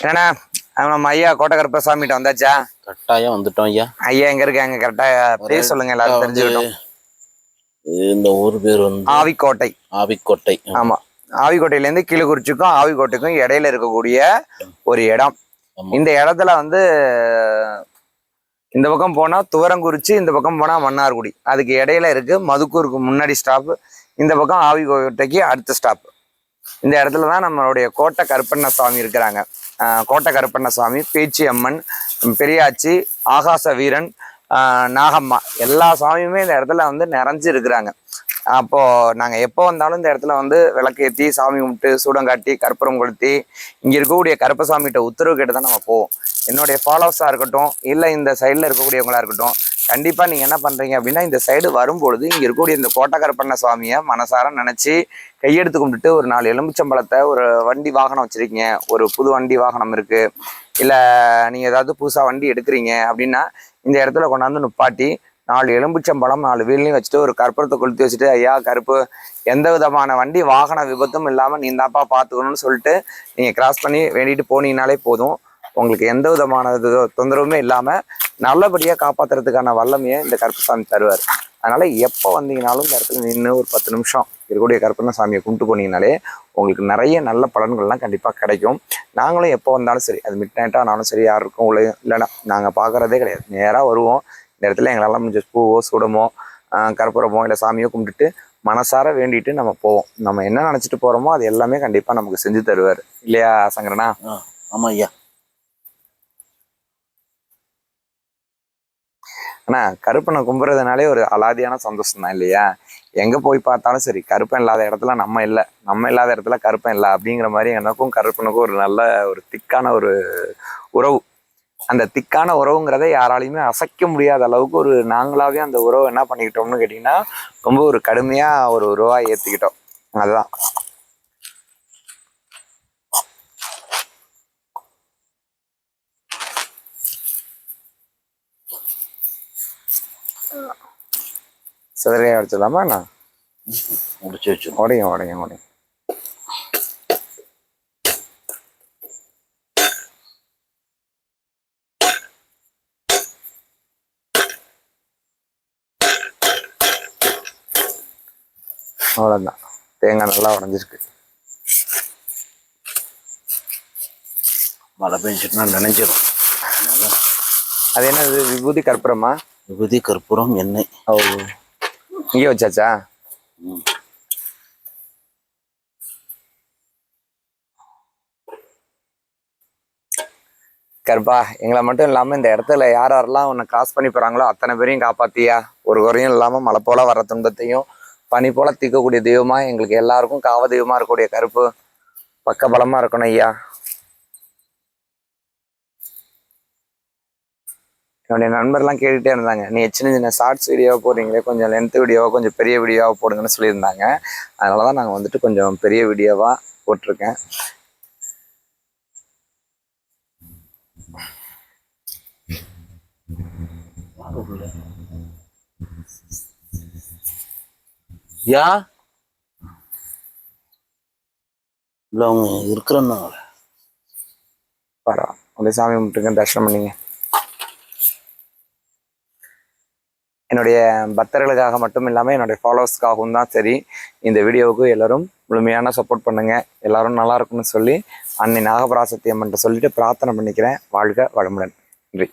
அவன் நம்ம ஐயா கோட்டக்கருப்ப சாமிகிட்ட வந்தாச்சா? கட்டாயம் வந்துட்டோம் ஐயா. ஐயா எங்க இருக்காங்க? கரெக்டா பேர் சொல்லுங்க எல்லாரும் தெரிஞ்சுக்கிட்டோம். இந்த ஊர் பேர் வந்து ஆவிக்கோட்டை. ஆவிக்கோட்டை. ஆமா. ஆவிக்கோட்டையில இருந்து கீழக்குறிச்சிக்கும் ஆவிக்கோட்டைக்கும் இடையில இருக்கக்கூடிய ஒரு இடம். இந்த இடத்துல வந்து இந்த பக்கம் போனா துவரங்குறிச்சி இந்த பக்கம் போனா மன்னார்குடி. அதுக்கு இடையில இருக்கு மதுக்கூருக்கு முன்னாடி ஸ்டாப் இந்த பக்கம் ஆவிக்கோட்டைக்கு அடுத்த ஸ்டாப் இந்த இடத்துல தான் நம்மளுடைய கோட்டை கருப்பண்ண சுவாமி இருக்கிறாங்க. கோட்டை கருப்பண்ணசாமி பேச்சி அம்மன் பெரியாச்சி ஆகாச வீரன் நாகம்மா. எல்லா சாமியுமே இந்த இடத்துல வந்து நிறைஞ்சு இருக்கிறாங்க அப்போது நாங்கள் எப்போ வந்தாலும் இந்த இடத்துல வந்து விளக்கேத்தி சாமி கும்பிட்டு சூடம் காட்டி கற்பூரம் கொளுத்தி இங்கே இருக்கக்கூடிய கருப்பசாமிகிட்ட உத்தரவு கேட்டு தான் நம்ம போவோம். என்னுடைய ஃபாலோவர்ஸாக இருக்கட்டும் இல்லை இந்த சைடில் இருக்கக்கூடியவங்களாக இருக்கட்டும் கண்டிப்பா நீங்க என்ன பண்றீங்க அப்படின்னா இந்த சைடு வரும்பொழுது இங்க இருக்கக்கூடிய இந்த கோட்டை பண்ண சுவாமியை மனசார நினைச்சு கையெடுத்து கும்பிட்டுட்டு ஒரு நாலு எலும்பிச்சம்பழத்தை ஒரு வண்டி வாகனம் வச்சிருக்கீங்க. ஒரு புது வண்டி வாகனம் இருக்கு. இல்ல நீங்க ஏதாவது புதுசா வண்டி எடுக்கிறீங்க அப்படின்னா இந்த இடத்துல கொண்டாந்து நுப்பாட்டி நாலு எலும்புச்சம்பழம் நாலு வீல்லையும் வச்சுட்டு ஒரு கற்பூரத்தை கொளுத்தி வச்சுட்டு ஐயா கருப்பு எந்த விதமான வண்டி வாகன விபத்தும் இல்லாமல் நீ தாப்பா பார்த்துக்கணும்னு சொல்லிட்டு நீங்கள் கிராஸ் பண்ணி வேண்டிட்டு போனீங்கனாலே போதும். உங்களுக்கு எந்த விதமான இது தொந்தரவுமே இல்லாமல் நல்லபடியாக காப்பாத்துறதுக்கான வல்லமையை இந்த கருப்பசாமி தருவார். அதனால் எப்போ வந்தீங்கனாலும் இந்த இடத்துல நின்று ஒரு பத்து நிமிஷம் இருக்கக்கூடிய கருப்பண்ண சாமியை கும்பிட்டு போனீங்கனாலே உங்களுக்கு நிறைய நல்ல பலன்கள்லாம் கண்டிப்பாக கிடைக்கும். நாங்களும் எப்போ வந்தாலும் சரி அது மிட் நைட்டாக ஆனாலும் சரி யாருக்கும் உள்ள இல்லைன்னா நாங்கள் பார்க்குறதே கிடையாது. நேராக வருவோம். இந்த இடத்துல எங்களால் முடிஞ்ச பூவோ சுடமோ கற்பூரமோ இல்லை சாமியோ கும்பிட்டுட்டு மனசார வேண்டிட்டு நம்ம போவோம். நம்ம என்ன நினச்சிட்டு போகிறோமோ அது எல்லாமே கண்டிப்பாக நமக்கு செஞ்சு தருவார். இல்லையா சங்கரனா? ஆ, ஐயா ஆனா கருப்பனை கும்புறதுனாலே ஒரு அலாதியான சந்தோஷம் தான் இல்லையா? எங்க போய் பார்த்தாலும் சரி கருப்பன் இல்லாத இடத்துல நம்ம இல்லை. நம்ம இல்லாத இடத்துல கருப்பன் இல்லை அப்படிங்கிற மாதிரி எனக்கும் கருப்பனுக்கும் ஒரு நல்ல ஒரு திக்கான ஒரு உறவு. அந்த திக்கான உறவுங்கிறத யாராலையுமே அசைக்க முடியாத அளவுக்கு ஒரு நாங்களாவே அந்த உறவை என்ன பண்ணிக்கிட்டோம்னு கேட்டிங்கன்னா ரொம்ப ஒரு கடுமையா ஒரு உறவா ஏத்திக்கிட்டோம். அதுதான். சிதறையா அடிச்சிடலாமா நான் முடிச்சு வச்சு உடையும் உடையும் உடையும் அவ்வளோதான் தேங்காய் நல்லா உடஞ்சிருக்கு. மழை பெஞ்சிட்டுனா நினைஞ்சிடும் அது என்னது விபூதி கற்பூரமா? விபூதி கற்பூரம் எண்ணெய். ஓ. இங்கே வச்சாச்சா. கருப்பா எங்களை மட்டும் இல்லாம இந்த இடத்துல யார் யாரெல்லாம் உன்னை கிராஸ் பண்ணி போறாங்களோ அத்தனை பேரையும் காப்பாத்தியா? ஒரு குறையும் இல்லாம மழை போல வர துன்பத்தையும் பனி போல தீர்க்கக்கூடிய தெய்வமா எங்களுக்கு எல்லாருக்கும் காவ தெய்வமா இருக்கக்கூடிய கருப்பு பக்க பலமா இருக்கணும் ஐயா. என்னுடைய நண்பர்லாம் கேட்டுட்டே இருந்தாங்க. நீ சின்ன சின்ன ஷார்ட்ஸ் வீடியோவாக போடுறீங்களே கொஞ்சம் லென்த் வீடியோவா கொஞ்சம் பெரிய வீடியோவாக போடுங்கன்னு சொல்லியிருந்தாங்க. அதனால தான் நாங்கள் வந்துட்டு கொஞ்சம் பெரிய வீடியோவா போட்டிருக்கேன். யா? இல்ல அவங்க இருக்கிறன்னா பரவாயில்ல அப்படியே சாமி கும்பிட்டுங்க தரிசனம் பண்ணீங்க. என்னுடைய பக்தர்களுக்காக மட்டும் இல்லாமல் என்னுடைய ஃபாலோவர்ஸ்க்காகவும் தான் சரி. இந்த வீடியோவுக்கு எல்லோரும் முழுமையான சப்போர்ட் பண்ணுங்கள் எல்லோரும் நல்லா இருக்கும்னு சொல்லி அன்னை நாகபராசத்தி அம்மன்ட்ட சொல்லிட்டு பிரார்த்தனை பண்ணிக்கிறேன். வாழ்க வளமுடன். நன்றி.